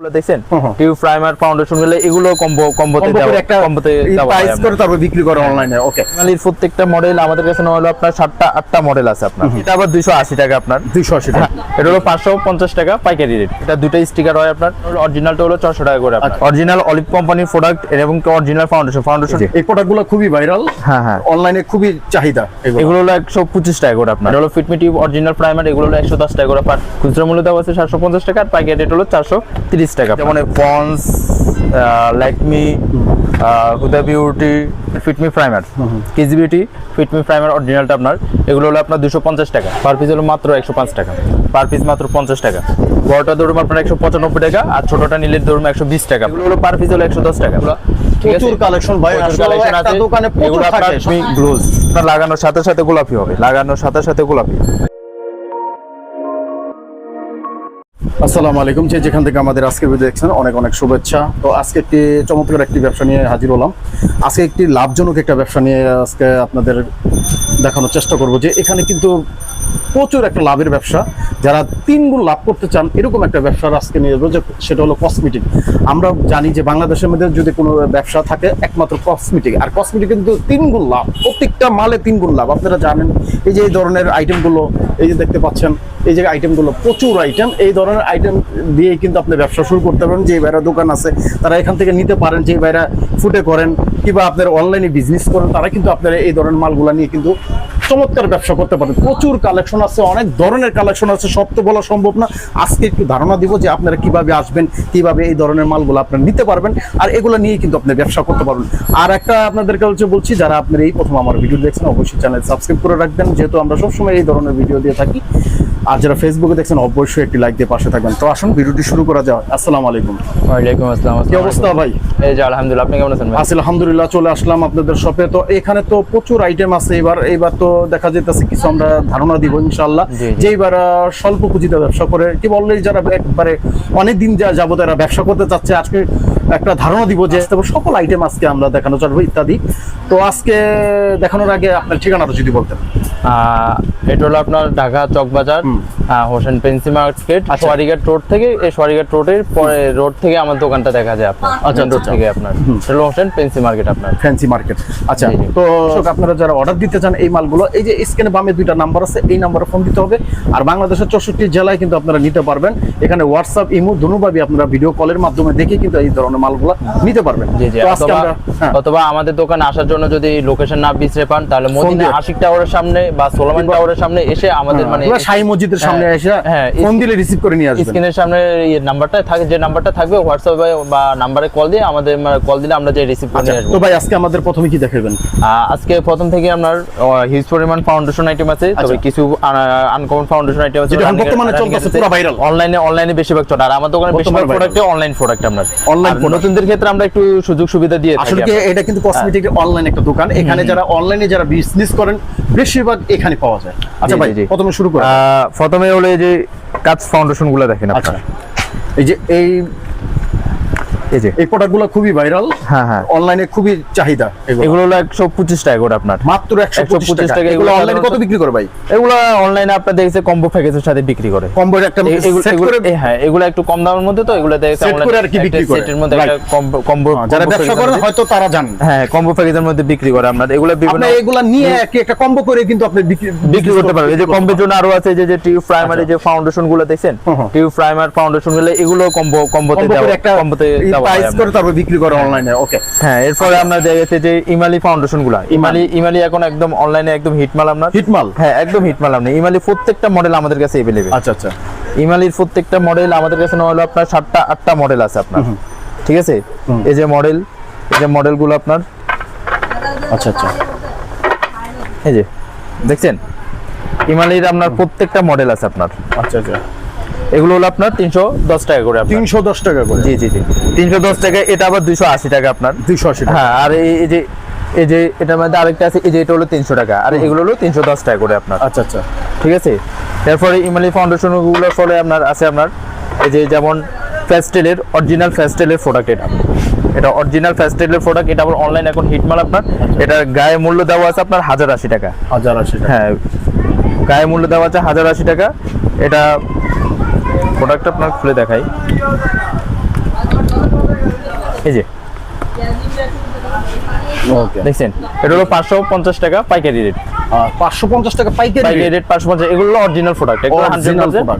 গুলো দেখছেন? হুম হুম। Tube primer ফাউন্ডেশনগুলো এগুলো কম্বো কম্বোতে কম্বো কম্বোতে প্রাইস করে তারপর বিক্রি করে অনলাইনে ওকে বাঙালির প্রত্যেকটা মডেল আমাদের কাছে হলো আপনার সাতটা আটটা মডেল আছে আপনার। এটা আবার দুইশো আশি টাকা আপনার। দুইশো আশি টাকা। হ্যাঁ, এটা হলো পাঁচশো পঞ্চাশ টাকা পাইকারি রেট এটা দুটো স্টিকার হয় আপনার। অরিজিনালটা হলো ছশো টাকা করে আচ্ছা। অরিজিনাল অলিভ কোম্পানির প্রোডাক্ট এবং অরিজিনাল ফাউন্ডেশন ফাউন্ডেশন এই প্রোডাক্টগুলো খুবই ভাইরাল হ্যাঁ হ্যাঁ। অনলাইনে খুবই চাহিদা এগুলো। হলো একশো পঁচিশ টাকা করে আপনার। এটা হলো ফিটমি টিউব অরিজিনাল প্রাইমার এগুলো হলো একশো দশ টাকা করে পার খুচরা মূল্য দেওয়া আছে সাতশো পঞ্চাশ টাকা আর পাইকারি রেট হলো চারশো তিরিশ টাকা যেমন Pond's Lakme Huda beauty fit me primer KG beauty Fit Me primer অরিজিনালটা আপনার। এগুলো হলো আপনার দুশো পঞ্চাশ টাকা। পার পিস হলো মাত্র একশো পাঁচ টাকা। পার পিস মাত্র পঞ্চাশ টাকা। বড়টা ধরুন আপনার একশো পঁচানব্বই টাকা আর ছোটটা নিলে ধরুন একশো বিশ টাকা। এগুলো হলো পার পিস হলো একশো দশ টাকা। প্রচুর কালেকশন ভাই প্রচুর আসলে collection একটা আছে। দোকানে প্রচুর থাকে গ্লোজ লাগানোর সাথে সাথে গোলাপি হবে। লাগানোর সাথে সাথে গোলাপি। আসসালামু আলাইকুম। যে যেখান থেকে আমাদের আজকে ভিডিও দেখছেন, অনেক অনেক শুভেচ্ছা। তো আজকে একটি চমৎকার একটি ব্যবসা নিয়ে হাজির হলাম। আজকে একটি লাভজনক একটা ব্যবসা নিয়ে আজকে আপনাদের দেখানোর চেষ্টা করব যে এখানে কিন্তু প্রচুর একটা লাভের ব্যবসা। যারা তিন গুণ লাভ করতে চান, এরকম একটা ব্যবসার আজকে নিয়ে যে সেটা হলো কসমেটিক আমরা জানি যে বাংলাদেশের মধ্যে যদি কোনো ব্যবসা থাকে, একমাত্র কসমেটিক আর কসমেটিক কিন্তু তিন গুণ লাভ, প্রত্যেকটা মালে তিন গুণ লাভ। আপনারা জানেন, এই যে এই ধরনের আইটেমগুলো এই যে দেখতে পাচ্ছেন, এই যে আইটেমগুলো প্রচুর আইটেম এই ধরনের আইটেম দিয়ে কিন্তু আপনি ব্যবসা শুরু করতে পারেন। যে বাইরা দোকান আছে, তারা এখান থেকে নিতে পারেন। যে বাইরা ফুটে করেন, কিংবা আপনার অনলাইনে বিজনেস করেন, তারা কিন্তু আপনারা এই ধরনের মালগুলো নিয়ে কিন্তু চমৎকার ব্যবসা করতে পারেন। প্রচুর কালেকশন আছে, অনেক ধরনের কালেকশন আছে, সব তো বলা সম্ভব না। আজকে একটু ধারণা দিব যে আপনারা কীভাবে আসবেন, কীভাবে এই ধরনের মালগুলো আপনারা নিতে পারবেন, আর এগুলো নিয়ে কিন্তু আপনি ব্যবসা করতে পারবেন। আর একটা আপনাদেরকে হচ্ছে বলছি, যারা আপনারা এই প্রথম আমার ভিডিও দেখছেন, অবশ্যই চ্যানেল সাবস্ক্রাইব করে রাখবেন, যেহেতু আমরা সবসময় এই ধরনের ভিডিও দিয়ে থাকি। আর যারা ফেসবুকে দেখছেন অবশ্যই একটি লাইক দিয়ে পাশে থাকবেন। তো আসুন ভিডিওটি শুরু করা যাক। আসসালামু আলাইকুম। ওয়ালাইকুম আসসালাম কি অবস্থা ভাই? এই যে আলহামদুলিল্লাহ আপনি কেমন আছেন ভাই? আছি আলহামদুলিল্লাহ চলে আসলাম আপনাদের শপে। তো এখানে তো প্রচুর আইটেম আছে। এবার এবার তো দেখা যেতেছে কিছু আমরা ধারণা দিব জি। যে এবার স্বল্প পুঁজিতে ব্যবসা করে কি বললে যারা একবারে অনেক দিন যা যাব তারা ব্যবসা করতে চাচ্ছে আজকে একটা ধারণা দিব যে তবে সকল আইটেম আজকে আমরা দেখানো চলবো ইত্যাদি। তো আজকে দেখানোর আগে আপনার ঠিকানাটা যদি বলতেন। আহ, এটা হলো আপনার ঢাকা চকবাজার। হুম। হোসেন পেন্সি মার্কেট আচ্ছা। সোয়ারিঘাট রোড থেকে এই সোয়ারিঘাট রোডের পরে রোড থেকে আমার দোকানটা দেখা যায় আপনার। আচ্ছা, রোড আচ্ছা। থেকে আপনার। হলো হোসেন পেন্সি মার্কেট আপনার। Fancy market. আচ্ছা। তো আপনারা যারা অর্ডার দিতে চান এই মালগুলো এই যে স্ক্রিনে বামে দুইটা নাম্বার আছে এই নাম্বারে ফোন দিতে হবে। আর বাংলাদেশের চৌষট্টি জেলায় কিন্তু আপনারা নিতে পারবেন। এখানে হোয়াটসঅ্যাপ ইমো দুভাবে আপনারা ভিডিও কলের মাধ্যমে দেখে কিন্তু এই ধরনের মালগুলো নিতে পারবেন। অথবা হ্যাঁ, অথবা আমাদের দোকানে আসার জন্য যদি লোকেশন না বিচরে পান তাহলে মদিনা আশিক টাওয়ারের সামনে বা সোলামান টাওয়ারের সামনে এসে আমাদের মানে পুরো শাহী মসজিদের সামনে হ্যাঁ, এসে হ্যাঁ, ফোন দিলে রিসিভ করে নিয়ে আসবেন। স্ক্রিনের সামনে নাম্বারটা থাকে যে নাম্বারটা থাকবে হোয়াটসঅ্যাপে বা নাম্বারে কল দিয়ে আমাদের কল দিলে আমরা যে রিসিভ করে আসব। তো ভাই আজকে আমাদের প্রথমে কি দেখাবেন? আজকে প্রথম থেকে আপনার হিউজ পরিমাণ ফাউন্ডেশন আইটেম আছে তবে। কিছু আনকমন ফাউন্ডেশন আইটেম আছে। যেটা বর্তমানে চলতেছে, পুরো viral। অনলাইনে অনলাইনে বেশিরভাগ চলে। আর আমার দোকানে বেশিরভাগ viral। Online product Online online. নতুনদের ক্ষেত্রে আমরা একটু সুযোগ সুবিধা দিয়ে থাকি আসলে এটা কিন্তু কসমেটিক অনলাইন একটা দোকান। এখানে যারা অনলাইনে যারা বিজনেস করেন বেশিরভাগ এখানে পাওয়া যায়। আচ্ছা ভাই। প্রথমে শুরু আহ, প্রথমে হলো এই যে কাজ ফাউন্ডেশনগুলো দেখেন আচ্ছা। এই যে এই এই যে। এই প্রোডাক্টগুলো খুবই ভাইরাল হ্যাঁ হ্যাঁ। অনলাইনে খুবই চাহিদা এগুলো। হলো একশো পঁচিশ টাকা করে আপনার। মাত্র একশো পঁচিশ টাকা। এগুলো অনলাইনে কত বিক্রি করে ভাই? এগুলো অনলাইনে আপনার দেখেছে কম্বো প্যাকেজের সাথে বিক্রি করে। কম্বো একটা হ্যাঁ এগুলো একটু কম দামের মধ্যে তো এগুলো দেখেছে Set করে আর কি বিক্রি করে। সেটের মধ্যে একটা কম্বো হ্যাঁ, যারা ব্যবসা করেন হয়তো তারা জানেন হ্যাঁ কম্বো প্যাকেজের মধ্যে বিক্রি করে আপনার। এগুলো বিভিন্ন আপনি এগুলা নিয়ে একটা কম্বো করে কিন্তু আপনি বিক্রি করতে পারবেন। এই যে কম্বোর জন্য আরও আছে যে যে টিউব প্রাইমারি যে ফাউন্ডেশনগুলো দেখছেন। টিউব প্রাইমার ফাউন্ডেশনগুলো এগুলো কম্বো কম্বোতে কম্বো দেওয়া কম্বোতে প্রাইস করে তারপর বিক্রি করে অনলাইনে ওকে হ্যাঁ এরপরে আমরা দেখেছি যে ইমালি ফাউন্ডেশনগুলা। ইমালি। ইমালি এখন একদম অনলাইনে একদম হিটমাল আপনার। হিটমাল হ্যাঁ একদম হিটমাল আপনার। ইমালি প্রত্যেকটা মডেল আমাদের কাছে এভেলেবেল আচ্ছা আচ্ছা। ইমালির প্রত্যেকটা মডেল আমাদের কাছে হলো আপনার সাতটা আটটা মডেল আছে আপনার। ঠিক আছে? এই যে মডেল এই যে মডেলগুলো আপনার। আচ্ছা আচ্ছা। এই যে দেখছেন? ইমালির আপনার প্রত্যেকটা মডেল আছে আপনার। আচ্ছা আচ্ছা। এগুলো হলো আপনার তিনশো দশ টাকা করে তিনশো দশ টাকা করে। জি জি জি। তিনশো দশ টাকা এটা আবার দুইশো আশি টাকা আপনার। দুইশো আশি হ্যাঁ আর এই যে এই যে এটার মধ্যে আরেকটা আছে এই যে এটা হলো তিনশো টাকা আর এগুলো হলো তিনশো দশ টাকা করে আপনার। আচ্ছা আচ্ছা। ঠিক আছে? এরপরে ইমালি ফাউন্ডেশনগুলোর ফলে আপনার আছে আপনার এই যে যেমন ফ্যাস্টেলের অরিজিনাল ফ্যাস্টেলের প্রোডাক্ট এটা। এটা অরিজিনাল ফ্যাস্টেলের প্রোডাক্ট এটা আবার অনলাইন এখন হিটমাল আপনার। এটার গায়ে মূল্য দেওয়া আছে আপনার হাজার আশি টাকা। হাজার আশি টাকা। হ্যাঁ গায়ে মূল্য দেওয়া আছে হাজার আশি টাকা। এটা প্রোডাক্ট আপনার খুলে দেখাই। এই যে। ওকে দেখছেন? এটা হলো পাঁচশো পঞ্চাশ টাকা পাইকারি রেট পাঁচশো পঞ্চাশ টাকা পাইকারি রেট পাঁচশো পঞ্চাশ এগুলো অরিজিনাল প্রোডাক্ট.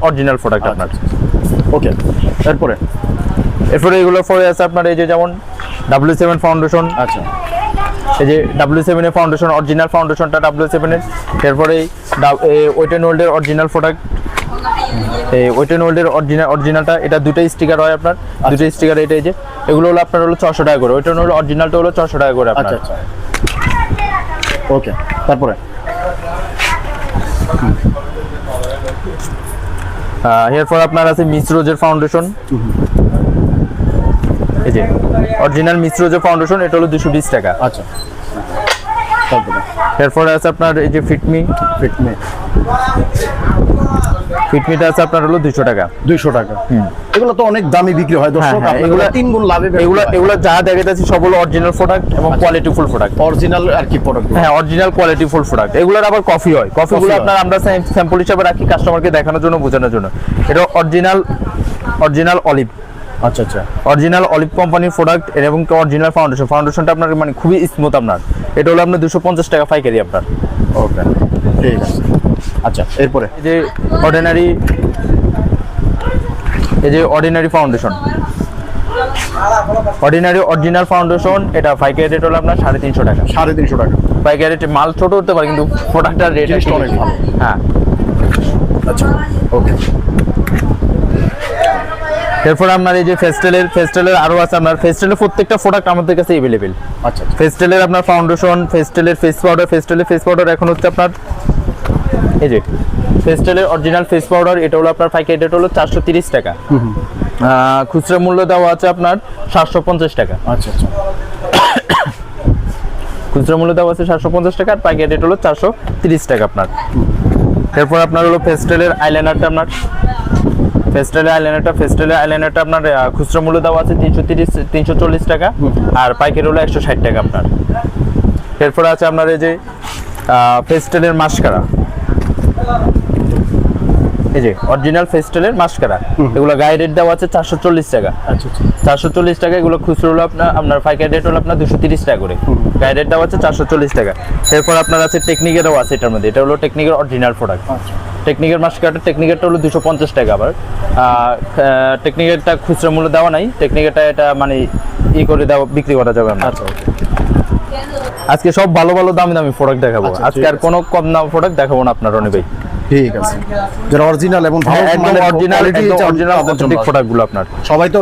অরিজিনাল প্রোডাক্ট আপনার। ওকে এরপরে? এরপরে এগুলো পরে আছে আপনার এই যে যেমন ডাব্লিউ সেভেন ফাউন্ডেশন আচ্ছা। এই যে ডাব্লিউ সেভেন এর ফাউন্ডেশন অরিজিনাল ফাউন্ডেশনটা ডাব্লিউ সেভেন এর। এরপরে ওয়েটেন ওল্ডের অরিজিনাল প্রোডাক্ট এই ওয়েটেন ওল্ডের অরিজিনাল অরিজিনালটা এটা দুটাই স্টিকার হয় আপনার। দুটাই স্টিকার এটা এই যে এগুলো হলো আপনার হলো ছশো টাকা করে। ওয়েটেন ওল্ড অরিজিনালটা হলো ছশো টাকা করে আপনার। আচ্ছা আচ্ছা। ওকে তারপরে? এরপর আপনার আছে মিসরোজের ফাউন্ডেশন এই যে অরিজিনাল মিসরোজের ফাউন্ডেশন এটা হলো দুশো বিশ টাকা। আচ্ছা। তারপরে? এরপরে আছে আপনার এই যে ফিটমি ফিটমি ফিটমিটা আছে আপনার হলো দুশো টাকা। দুইশো টাকা। এগুলো তো অনেক দামি বিক্রি হয় দর্শক হ্যাঁ, এগুলো এগুলা- তিন গুণ লাভে এগুলো এগুলো যা দেখাচ্ছি সব হলো অরিজিনাল প্রোডাক্ট এবং কোয়ালিটিফুল প্রোডাক্ট অরিজিনাল আর কি প্রোডাক্ট হ্যাঁ অরিজিনাল কোয়ালিটি ফুল প্রোডাক্ট এগুলোর আবার কফি হয়। কফিগুলো আপনার আমরা স্যাম্পল হিসাবে রাখি কাস্টমারকে দেখানোর জন্য বোঝানোর জন্য। এটা অরিজিনাল অরিজিনাল অলিভ আচ্ছা আচ্ছা। অরিজিনাল অলিভ কোম্পানির প্রোডাক্ট এবং অরিজিনাল ফাউন্ডেশন ফাউন্ডেশনটা আপনার মানে খুবই স্মুথ আপনার। এটা হলো আপনার দুশো পঞ্চাশ টাকা পাইকারি আপনার। ওকে ঠিক আছে। আচ্ছা এরপরে? এই যে অর্ডিনারি এই যে ordinary foundation ordinary original foundation এটা পাইকারি রেট হলো আপনার সাড়ে তিনশো টাকা। সাড়ে তিনশো টাকা। পাইকারি রেটে মাল ছোট হতে পারে কিন্তু প্রোডাক্টটার রেট অনেক ভালো। হ্যাঁ। আচ্ছা ওকে এরপর আপনার এই যে ফেস্টেলের ফেস্টেলের আরও আছে আপনার ফেস্টেলের প্রত্যেকটা প্রোডাক্ট আমাদের কাছে এভেলেবেল আচ্ছা আচ্ছা। ফেস্টেলের আপনার ফাউন্ডেশন ফেস্টেলের ফেস পাউডার ফেস্টেলের ফেস পাউডার এখন হচ্ছে আপনার এই যে ফেস্টেলের অরিজিনাল ফেস পাউডার এটা হলো আপনার পাইকারি রেট হলো চারশো তিরিশ টাকা। খুচরা মূল্য দেওয়া আছে আপনার সাতশো পঞ্চাশ টাকা। আচ্ছা আচ্ছা। খুচরা মূল্য দেওয়া আছে সাতশো পঞ্চাশ টাকা আর পাইকারি রেট হলো চারশো তিরিশ টাকা আপনার। এরপর আপনার হলো ফেস্টেলের আইলাইনারটা আপনার ফেস্টেলের আইলাইনারটা ফেস্টেলের আইলাইনারটা আপনার খুচরা মূল্য দেওয়া আছে তিনশো তিরিশ তিনশো চল্লিশ টাকা আর পাইকারি হলো একশো ষাট টাকা আপনার। এরপর আছে আপনার এই যে ফেস্টেলের মাস্কারা এই যে অরিজিনাল ফেস্টেলের মাস্কারা এগুলো গায়ে রেট দেওয়া আছে চারশো চল্লিশ টাকা। আচ্ছা আচ্ছা। চারশো চল্লিশ টাকা এগুলো খুচরো হলো আপনার আপনার পাইকারি রেট হলো আপনার দুশো তিরিশ টাকা করে। গায়ে রেট দেওয়া আছে চারশো চল্লিশ টাকা। এরপর আপনার আছে টেকনিকেরও আছে এটার মধ্যে। এটা হলো টেকনিকের অরিজিনাল প্রোডাক্ট আচ্ছা টেকনিকের মাস্কারটা টেকনিকেরটা হলো দুশো পঞ্চাশ টাকা আবার। টেকনিকেরটা খুচরা মূল্য দেওয়া নাই। টেকনিকেরটা এটা মানে ই করে দেওয়া বিক্রি করা যাবে আমরা আচ্ছা আজকে সব ভালো ভালো দামি দামি প্রোডাক্ট দেখাবো। আচ্ছা, আজকে আর কোনো কম দাম প্রোডাক্ট দেখাবো না আপনার ভাই। ঠিক আছে। যারা অরিজিনাল এবং ভালো হ্যাঁ, অরিজিনাল অথেন্টিক প্রোডাক্টগুলো আপনার। সবাই তো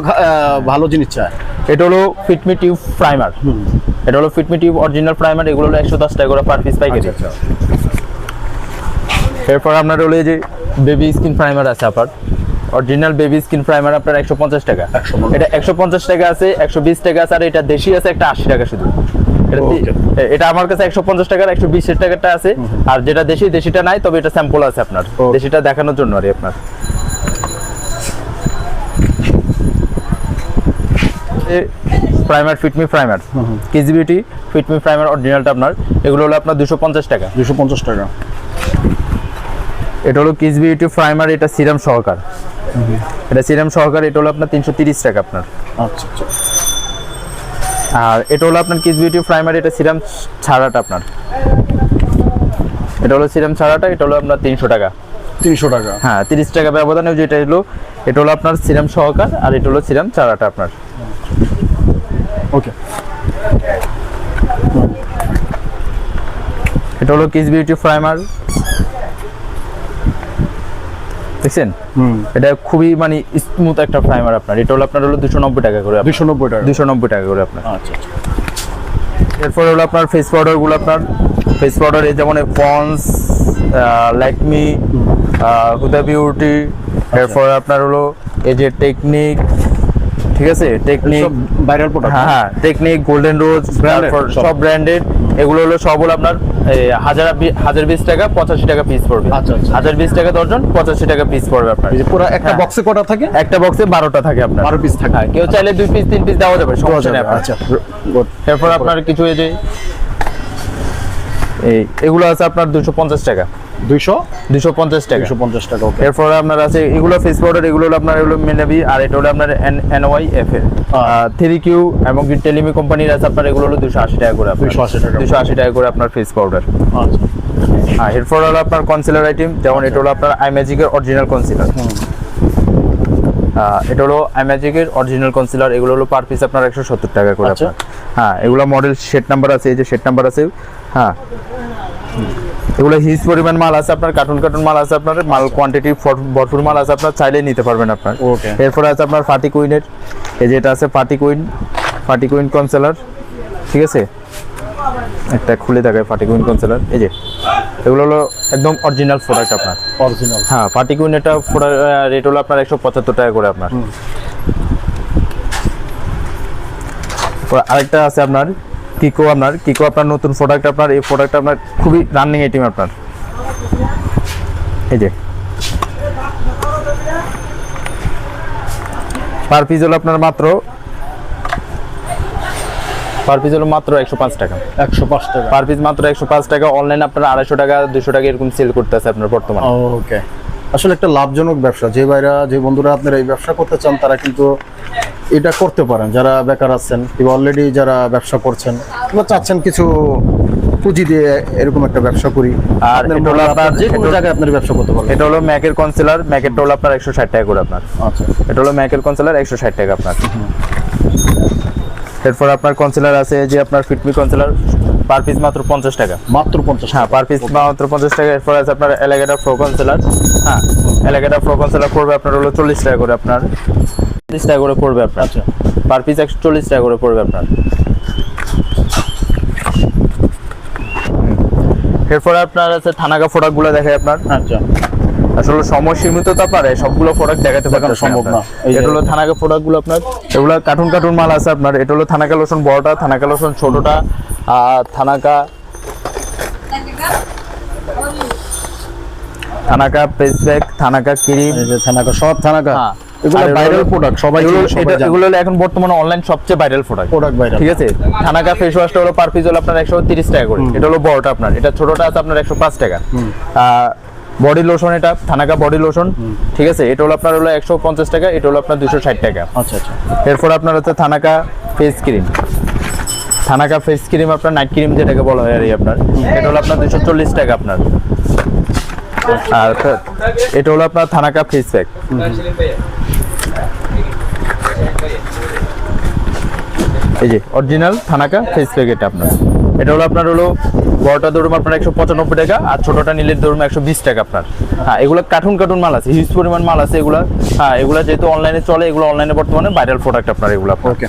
ভালো জিনিস চায়। এটা হলো ফিটমি টিউব প্রাইমার এটা হলো ফিটমি টিউব অরিজিনাল প্রাইমার এগুলো হলো একশো দশ টাকা করে পার পিস পাইকারি আচ্ছা। এরপর আপনার হলো এই যে বেবি স্কিন প্রাইমার আছে আপনার। অরিজিনাল বেবি স্কিন প্রাইমার আপনার একশো পঞ্চাশ টাকা। 150 এটা একশো পঞ্চাশ টাকা আছে একশো বিশ টাকা আছে আর এটা দেশি আছে একটা আশি টাকা শুধু। এটা আমার কাছে একশো পঞ্চাশ টাকার একশো বিশ টাকাটা আছে। আর যেটা দেশি দেশিটা নাই তবে এটা স্যাম্পল আছে আপনার। দেশিটা দেখানোর জন্য আর আপনার। প্রাইমার ফিটমি প্রাইমার কেজি বিউটি ফিটমি প্রাইমার অরিজিনালটা আপনার। এগুলো হলো আপনার দুশো পঞ্চাশ টাকা। দুশো পঞ্চাশ টাকা। এটা হলো কিস বিউটি প্রাইমার এটা সিরাম সহকার। এটা সিরাম সহকার এটা হলো আপনার তিনশো তিরিশ টাকা আপনার। আচ্ছা আচ্ছা। আর এটা হলো আপনার কিস বিউটি প্রাইমার এটা সিরাম ছাড়াটা আপনার। এটা হলো সিরাম ছাড়াটা এটা হলো আপনার তিনশো টাকা। তিনশো টাকা। হ্যাঁ তিরিশ টাকা ব্যবধানে যেটা হলো এটা হলো আপনার সিরাম সহকার আর এটা হলো সিরাম চারাটা আপনার। ওকে। এটা হলো কিস বিউটি প্রাইমার দেখছেন? এটা খুবই মানে স্মুথ একটা প্রাইমার আপনার। এটা হলো আপনার হলো দুশো নব্বই টাকা করে দুশো নব্বই টাকা। দুশো নব্বই টাকা করে আপনার। আচ্ছা আচ্ছা। এরপর হলো আপনার ফেস পাউডারগুলো আপনার। ফেস পাউডার এই যেমন পন্স ল্যাকমি হুদা বিউটি এরপর আপনার হলো এই যে টেকনিক ঠিক আছে? টেকনিক ভাইরাল প্রোডাক্ট হ্যাঁ হ্যাঁ টেকনিক গোল্ডেন রোজ। সব। ব্র্যান্ডেড এগুলো হলো সব হলো আপনার হাজার হাজার বিশ টাকা পঁচাশি টাকা পিস পড়বে। আচ্ছা, আচ্ছা। হাজার বিশ টাকা দর্জন পঁচাশি টাকা পিস পড়বে আপনার। পুরো একটা হ্যাঁ। বক্সে কটা থাকে? একটা বক্সে বারোটা থাকে আপনার। বারো পিস থাকে। হ্যাঁ কেউ চাইলে দুই পিস তিন পিস দেওয়া যাবে সমস্যা নেই আচ্ছা এরপর আপনার কিছু এই যে এই এগুলো আছে আপনার দুশো পঞ্চাশ টাকা। দুইশো? দুশো পঞ্চাশ টাকা। দুইশো পঞ্চাশ টাকা ওকে এরপর আপনার আছে এগুলো ফেস পাউডার এগুলো হলো আপনার এগুলো মেনাবি আর এটা হলো আপনার এনওয়াই এফ এর। থ্রি কিউ এবং টেলিমি কোম্পানির আছে আপনার এগুলো হলো দুশো আশি টাকা করে 280 টাকা। করে। আপনার ফেস পাউডার আচ্ছা। হ্যাঁ এরপর হলো আপনার কনসিলার আইটেম যেমন এটা হলো আপনার আই ম্যাজিকের অরিজিনাল কনসিলার এটা হলো ম্যাজিকের অরিজিনাল কনসিলার এগুলো হলো পার পিস আপনার একশো সত্তর টাকা করে আচ্ছা। হ্যাঁ এগুলো মডেল সেট নাম্বার আছে এই যে নাম্বার আছে। হ্যাঁ এগুলো হিউজ পরিমাণ মাল আছে আপনার কার্টুন কার্টুন মাল আছে আপনার মাল কোয়ান্টিটি ভরপুর মাল আছে আপনার চাইলে নিতে পারবেন আপনার। ওকে এরপরে আছে আপনার ফাটি কুইনের এই যে এটা আছে ফাটি কুইন ফাটি কুইন কনসেলার ঠিক আছে? একটা খুলে থাকে ফাটি কুইন কনসেলার এই যে এগুলো হলো একদম অরিজিনাল প্রোডাক্ট আপনার। অরিজিনাল হ্যাঁ ফাটি কুইন এটা রেট হলো আপনার একশো পঁচাত্তর টাকা করে আপনার। আরেকটা আছে আপনার কিকো আপনার কিকো আপনার নতুন প্রোডাক্ট আপনার এই প্রোডাক্ট আপনার খুবই রানিং আইটেম আপনার। এই যে। পার পিস হলো আপনার মাত্র পার পিস হলো মাত্র একশো পাঁচ টাকা। একশো পাঁচ টাকা। পার পিস মাত্র একশো পাঁচ টাকা অনলাইন আপনার আড়াইশো টাকা দুশো টাকা এরকম সেল করতেছে আপনার বর্তমানে। ওকে আসলে একটা লাভজনক ব্যবসা। যে ভাইরা যে বন্ধুরা আপনারা এই ব্যবসা করতে চান তারা কিন্তু এটা করতে পারেন যারা বেকার আছেন কিংবা অলরেডি যারা ব্যবসা করছেন কিংবা চাচ্ছেন কিছু পুঁজি দিয়ে এরকম একটা ব্যবসা করি আর এটা হলো আপনার- যে কোনো জায়গায় আপনার ব্যবসা করতে পারবেন। এটা হলো ম্যাকের কনসিলার ম্যাকের হলো আপনার একশো ষাট টাকা করে আপনার। আচ্ছা। এটা হলো ম্যাকের কনসিলার একশো ষাট টাকা আপনার। এরপর আপনার কনসিলার আছে যে আপনার ফিটমি কনসিলার পার পিস মাত্র পঞ্চাশ টাকা। মাত্র পঞ্চাশ হ্যাঁ পার পিস মাত্র পঞ্চাশ টাকা। এরপর আছে আপনার এলাকাটা ফ্রো কনসিলার হ্যাঁ এলাকাটা ফ্রো কনসিলার পড়বে আপনার হলো চল্লিশ টাকা করে আপনার। চল্লিশ টাকা করে পড়বে আপনার। আচ্ছা। পার পিস একশো চল্লিশ টাকা করে পড়বে আপনার। এরপরে আপনার আছে থানাকা প্রোডাক্টগুলো দেখে আপনার। আচ্ছা। আসলে সময় সীমিত পারে সবগুলো প্রোডাক্ট দেখাতে পারতেছি সম্ভব। না। এটা হলো থানাকা প্রোডাক্টগুলো আপনার। এগুলো কার্টুন কার্টুন মাল আছে আপনার। এটা হলো থানাকা লোশন বড়টা থানাকা লোশন ছোটটা আর থানাকা থানাকা পেস থানাকা ক্রিম থানাকা সব থানাকা হ্যাঁ। এগুলো ভাইরাল প্রোডাক্ট সবাই এগুলো এখন বর্তমানে অনলাইন সবচেয়ে ভাইরাল প্রোডাক্ট প্রোডাক্ট ভাইরাল ঠিক আছে? থানাকা ফেস ওয়াশটা হলো পার পিস হলো আপনার টাকা করে। এটা হলো বড়টা আপনার। এটা ছোটটা আছে আপনার একশো পাঁচ টাকা। বডি লোশন এটা থানাকা বডি লোশন ঠিক আছে? এটা হলো আপনার হলো একশো পঞ্চাশ টাকা এটা হলো আপনার দুশো ষাট টাকা। আচ্ছা আচ্ছা। এরপর আপনার হচ্ছে thanaka face cream thanaka face cream আপনার নাইট ক্রিম যেটাকে বলা হয় আর আপনার। এটা হলো আপনার দুশো চল্লিশ টাকা আপনার। আর এটা হলো আপনার থানাকা ফেস প্যাক এই যে অরিজিনাল থানাকা ফেস প্যাক এটা আপনার। এটা হলো আপনার হলো বড়টা ধরুন আপনার একশো পঁচানব্বই টাকা আর ছোটটা নিলে ধরুন একশো বিশ টাকা আপনার। হ্যাঁ এগুলো কার্টুন কার্টুন মাল আছে হিউজ পরিমাণ মাল আছে এগুলো। হ্যাঁ এগুলো যেহেতু অনলাইনে চলে এগুলো অনলাইনে বর্তমানে ভাইরাল প্রোডাক্ট আপনার এগুলো ওকে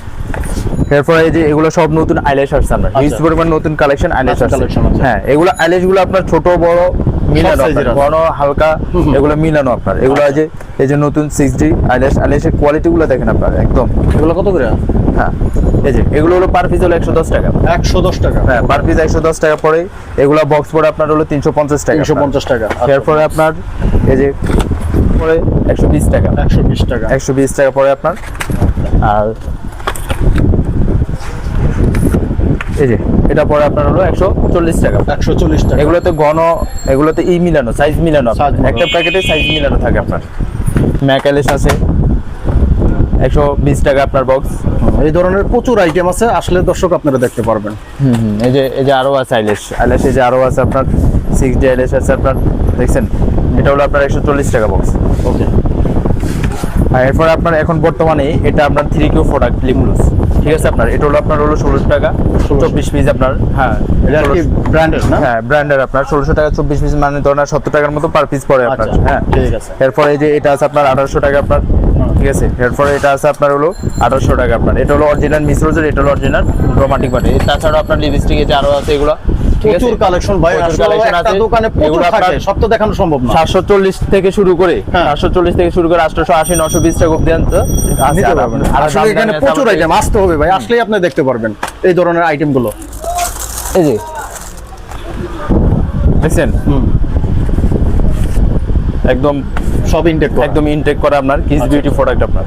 এরপরে এই যে এগুলো সব নতুন আইল্যাশ আসছে আপনার। হিউজ পরিমাণ নতুন কালেকশন আইল্যাশ আসছে হ্যাঁ এগুলো আইল্যাশগুলো আপনার ছোট বড় মিলানো আছে। বড় হালকা এগুলো মিলানো আপনার। এগুলো যে এই যে নতুন সিক্স ডি আইল্যাশ আইল্যাশের কোয়ালিটি গুলো দেখেন আপনার একদম। এগুলো কত করে? হ্যাঁ। এই যে এগুলো হলো পার পিস হলো একশো দশ টাকা। একশো দশ টাকা। হ্যাঁ পার পিস একশো দশ টাকা পড়ে এগুলো বক্স পড়ে আপনার হলো তিনশো পঞ্চাশ টাকা। তিনশো পঞ্চাশ টাকা আচ্ছা। এরপরে আপনার এই যে পরে একশো বিশ টাকা। একশো বিশ টাকা। একশো বিশ টাকা পড়ে আপনার আর এই যে এটা পরে আপনার হলো একশো চল্লিশ টাকা। একশো চল্লিশ টাকা। এগুলোতে ঘন এগুলোতে ই মিলানো সাইজ মিলানো। একটা প্যাকেটে সাইজ মিলানো থাকে আপনার। ম্যাকালিস আছে। একশো বিশ টাকা আপনার বক্স এই ধরনের প্রচুর আইটেম আছে আসলে দর্শক আপনারা দেখতে পারবেন। হুম হুম এই যে এই যে আরও আছে আইলেশ। আইলেশ এই যে আরও আছে আপনার সিক্স ডি আইলেশ আছে আপনার দেখছেন? এটা হলো আপনার একশো চল্লিশ টাকা বক্স ওকে আর এরপর আপনার এখন বর্তমানে এটা আপনার থ্রি কিউ প্রোডাক্ট লিমুলুস ঠিক আছে আপনার? এটা হলো আপনার হলো ষোলোশো টাকা। চব্বিশ পিস আপনার হ্যাঁ এটা কি ব্র্যান্ডেড না? হ্যাঁ ব্র্যান্ডের আপনার। ষোলোশো টাকা চব্বিশ পিস মানে ধরেন সত্তর টাকার মতো পার পিস পড়ে আপনার। আচ্ছা, হ্যাঁ। ঠিক আছে। এরপরে এই যে এটা আছে আপনার আঠারোশো টাকা আপনার ঠিক আছে? এরপরে এটা আছে আপনার হলো আঠারোশো টাকা আপনার। এটা হলো অরিজিনাল মিসরোজের এটা হলো অরিজিনাল রোমান্টিক বাটে তাছাড়া আপনার লিপস্টিক এই যে আরও আছে এগুলো প্রচুর কালেকশন ভাই প্রচুর একটা দোকানে প্রচুর থাকে সব তো দেখানো সম্ভব না। থেকে শুরু করে হ্যাঁ। থেকে শুরু করে আটশোশো আশি নশো বিশ টাকা আসলে এখানে প্রচুর আইটেম আসতে হবে ভাই আসলেই আপনি দেখতে পারবেন এই ধরনের আইটেমগুলো। এই যে। দেখছেন? একদম সব ইনটেক করা। একদম ইনটেক করা আপনার কিস বিউটি প্রোডাক্ট আপনার।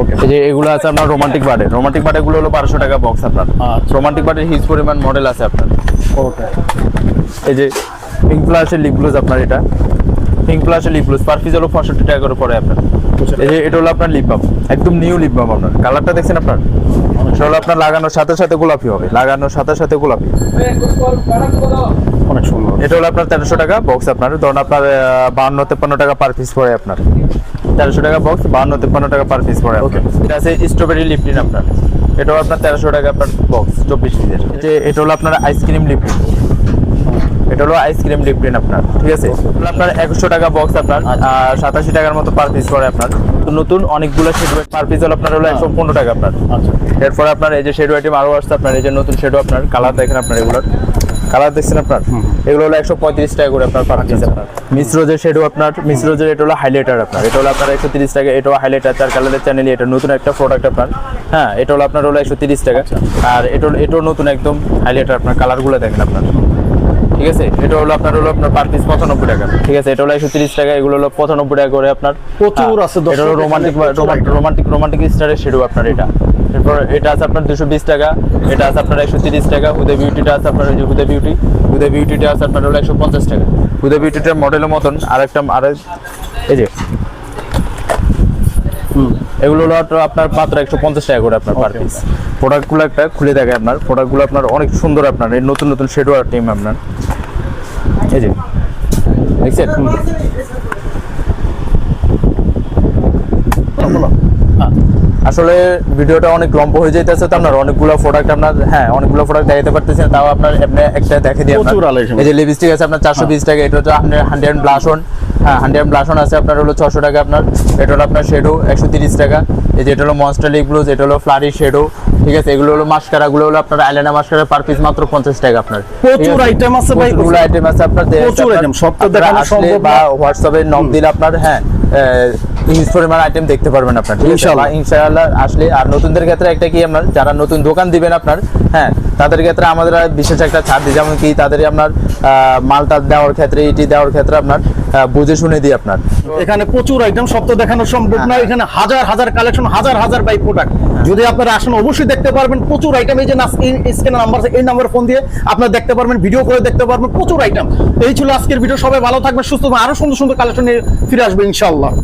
ওকে এই যে এগুলো আছে আপনার রোমান্টিক বার্ডের রোমান্টিক বার্ডেরগুলো হলো বারোশো টাকা বক্স আপনার। আচ্ছা। রোমান্টিক বার্ডের হিজ পরিমাণ মডেল আছে আপনার। ওকে এই যে পিঙ্ক প্লাসের লিপ গ্লোজ আপনার এটা। পিঙ্ক প্লাসের লিপ গ্লোজ পার পিস হলো পঁয়ষট্টি টাকা করে পড়ে আপনার। এই যে এটা হলো আপনার লিপ বাম একদম নিউ লিপ বাম আপনার। কালারটা দেখছেন আপনার? এটা হলো আপনার লাগানোর সাথে সাথে গোলাপি হবে। লাগানোর সাথে সাথে গোলাপি। অনেক সুন্দর। এটা হলো আপনার তেরোশো টাকা বক্স আপনার। ধরুন আপনার বাহান্ন তেপ্পান্ন টাকা পার পিস পড়ে আপনার। তেরোশো টাকা বক্স বাহান্ন তেপ্পান্ন টাকা পার পিস পড়ে ওকে এটা আছে স্ট্রবেরি লিপটিন আপনার। এটাও আপনার তেরোশো টাকা আপনার বক্স চব্বিশ পিসের যে এটা হলো আপনার আইসক্রিম লিপটিন এটা হলো আইসক্রিম লিপটিন আপনার ঠিক আছে? আপনার একশো টাকা বক্স আপনার সাতাশি টাকার মতো পার পিস পড়ে আপনার। তো নতুন অনেকগুলো শেড পার পিস হলো আপনার হলো একশো পনেরো টাকা আপনার। আচ্ছা। এরপর আপনার এই যে শেডো আইটেম আরও আসছে আপনার এই যে নতুন শেডো আপনার কালার দেখেন আপনার এগুলোর। কালার দেখছেন আপনার? এগুলো হলো একশো পঁয়ত্রিশ টাকা করে আপনার পিস আপনার। মিশ্র যে শেডো আপনার মিশ্র যে এটা হলো হাইলাইটার আপনার। এটা হলো আপনার একশো তিরিশ টাকা এটাও হাইলাইটার চার কালারের চ্যানেল এটা নতুন একটা প্রোডাক্ট আপনার। হ্যাঁ এটা হলো আপনার হলো একশো তিরিশ টাকা। আর এটা এটাও নতুন একদম হাইলাইটার আপনার কালারগুলো দেখেন আপনার। ঠিক আছে? এটা হলো আপনার হলো আপনার পার পিস পঁচানব্বই টাকা। ঠিক আছে? এটা হলো একশো তিরিশ টাকা এগুলো হলো পঁচানব্বই টাকা করে আপনার। প্রচুর হ্যাঁ, আছে এটা হলো রোমান্টিক। রোমান্টিক রোমান্টিক স্টারের শেডো আপনার এটা। এরপর এটা আছে আপনার দুশো বিশ টাকা এটা আছে আপনার একশো তিরিশ টাকা হুদে বিউটিটা আছে আপনার ওই যে হুদে বিউটি হুদে বিউটিটা আছে আপনার হলো একশো পঞ্চাশ টাকা। হুদে বিউটিটার মডেলের মতন আরেকটা আরেক এই যে। এগুলো হলো আপনার- আপনার মাত্র একশো পঞ্চাশ টাকা করে আপনার পার পিস প্রোডাক্টগুলো একটা খুলে দেখে আপনার। প্রোডাক্টগুলো আপনার অনেক সুন্দর আপনার এই নতুন নতুন শেডো আর টিম আপনার। এই যে দেখছেন বলো। হ্যাঁ আসলে ভিডিওটা অনেক লম্বা হয়ে যাইতেছে তো আপনার অনেকগুলো প্রোডাক্ট আপনার হ্যাঁ অনেকগুলো প্রোডাক্ট দেখাতে পারতেছেন তাও আপনার এমনি একটা দেখে আপনার। এখানে। এই যে লিপস্টিক আছে আপনার চারশো বিশ টাকা এটা হচ্ছে হান্ড্রেড ব্লাশন হ্যাঁ হান্ড্রেড ব্লাশন আছে আপনার হলো ছশো টাকা আপনার এটা হলো আপনার শেডো একশো তিরিশ টাকা এই যে এটা হলো মনস্টার লিপ গ্লোজ এটা হলো ফ্লারি শেডো ঠিক আছে এগুলো হলো মাস্কারা গুলো হলো আপনার আইলাইনা মাস্কারা পার পিস মাত্র পঞ্চাশ টাকা আপনার প্রচুর item আছে ভাই। প্রচুর আইটেম আছে আপনার প্রচুর আপনার- item, সব তো দেখানো সম্ভব বা। হোয়াটসঅ্যাপে নক দিলে আপনার হ্যাঁ ইউজ পরিমাণ আইটেম দেখতে পারবেন আপনার ইনশাআল্লাহ। ইনশাআল্লাহ আসলে আর নতুনদের ক্ষেত্রে একটা কি আপনার যারা নতুন দোকান দিবেন আপনার হ্যাঁ তাদের ক্ষেত্রে আমাদের বিশেষ একটা ছাড় দিই। যেমন কি তাদের আপনার মালটা দেওয়ার ক্ষেত্রে ইটি দেওয়ার ক্ষেত্রে আপনার বুঝে শুনে দিই আপনার। এখানে প্রচুর আইটেম সব তো দেখানো সম্ভব না। এখানে হাজার হাজার কালেকশন হাজার হাজার বাই প্রোডাক্ট যদি আপনারা আসেন অবশ্যই দেখতে পারবেন প্রচুর আইটেম এই যে স্ক্রিনে নাম্বার আছে এই নাম্বার ফোন দিয়ে আপনারা দেখতে পারবেন ভিডিও করে দেখতে পারবেন প্রচুর আইটেম এই ছিল আজকের ভিডিও সবাই ভালো থাকবেন সুস্থ আরও সুন্দর সুন্দর কালেকশন নিয়ে ফিরে আসবে ইনশাআল্লাহ।